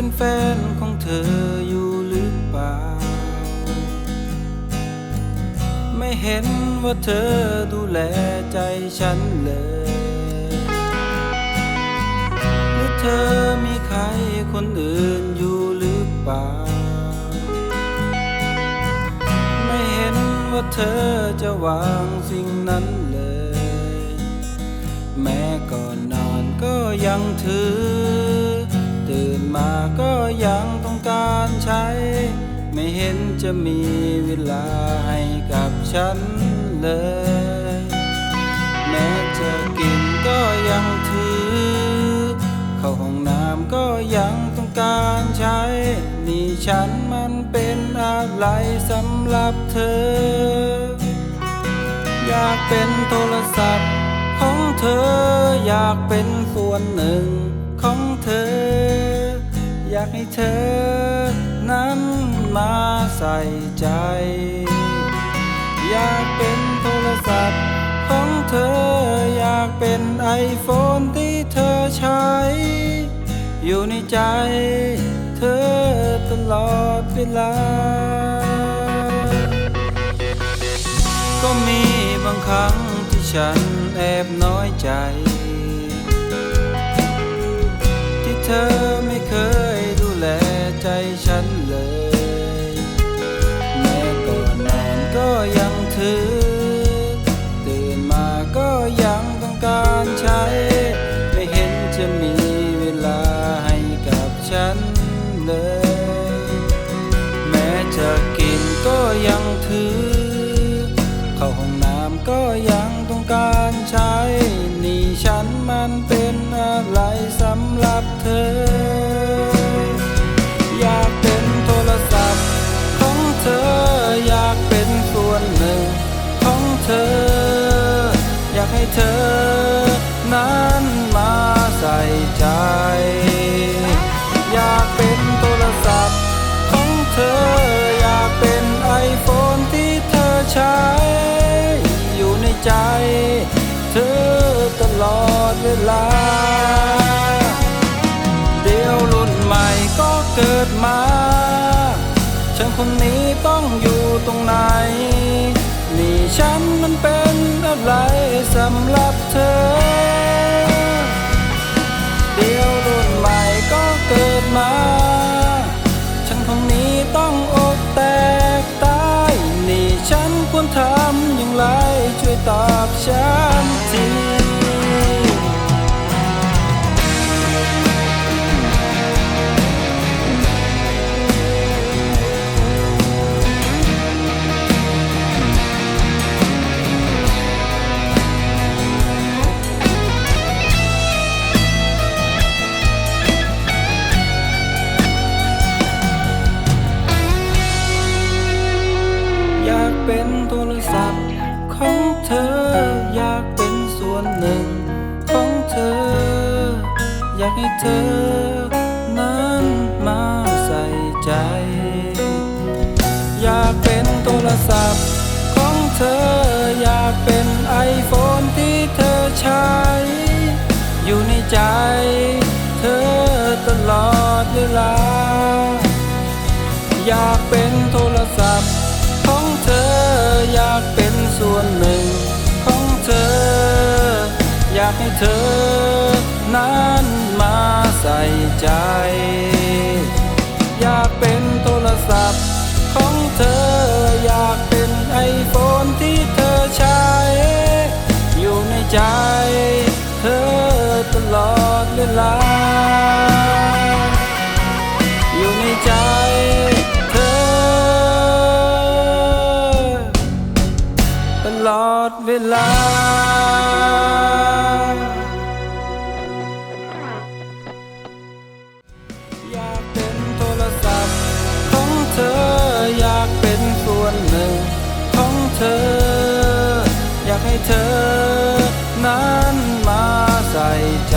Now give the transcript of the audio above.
เป็นแฟนของเธออยู่หรือเปล่า ไม่เห็นว่าเธอดูแลใจฉันเลย หรือเธอมีใครคนอื่นอยู่หรือเปล่า ไม่เห็นว่าเธอจะวางสิ่งนั้นเลย แม้ก่อนนอนก็ยังถือ มาก็ยังต้องการใช้ ไม่เห็นจะมีเวลาให้กับฉันเลย แม้จะกินก็ยังถือ เข้าห้องน้ำก็ยังต้องการใช้ นี่ฉันมันเป็นอะไรสำหรับเธอ อยากเป็นโทรศัพท์ของเธออยากเป็นส่วนหนึ่งของเธอ อยากให้เธอ นั้นมาใส่ใจ อยากเป็นโทรศัพท์ของเธอ อยากเป็นไอโฟนที่เธอใช้ อยู่ในใจ เธอตลอดเวลา ก็มีบางครั้งที่ฉันแอบน้อยใจ เป็นอะไรสำหรับเธอ อยากเป็นโทรศัพท์ของเธอ อยากเป็นส่วนหนึ่งของเธอ อยากให้เธอ นั้นมาใส่ใจ อยากเป็นโทรศัพท์ของเธอ อยากเป็นไอโฟนที่เธอใช้ อยู่ในใจ เธอตลอดเวลา คนนี้ต้องอยู่ตรงไหน นี่ฉันมันเป็นอะไรสำหรับเธอ เดี๋ยวรุ่นใหม่ก็เกิดมา ฉันคนนี้ต้องอกแตกตาย นี่ฉันควรทำอย่างไรช่วยตอ ของเธอ อยากเป็นส่วนหนึ่ง ของเธอ อยากให้เธอ นั้นมาใส่ใจ อยากเป็นโทรศัพท์ ของเธอ อยากเป็นไอโฟนที่เธอใช้ เธอนั้นมาใส่ใจ อยากเป็นโทรศัพท์ของเธอ อยากเป็นไอโฟนที่เธอใช้ อยู่ในใจ เธอตลอดเวลา อยู่ในใจเธอ ตลอดเวลาากให้เธอ นั้นมาใส่ใจ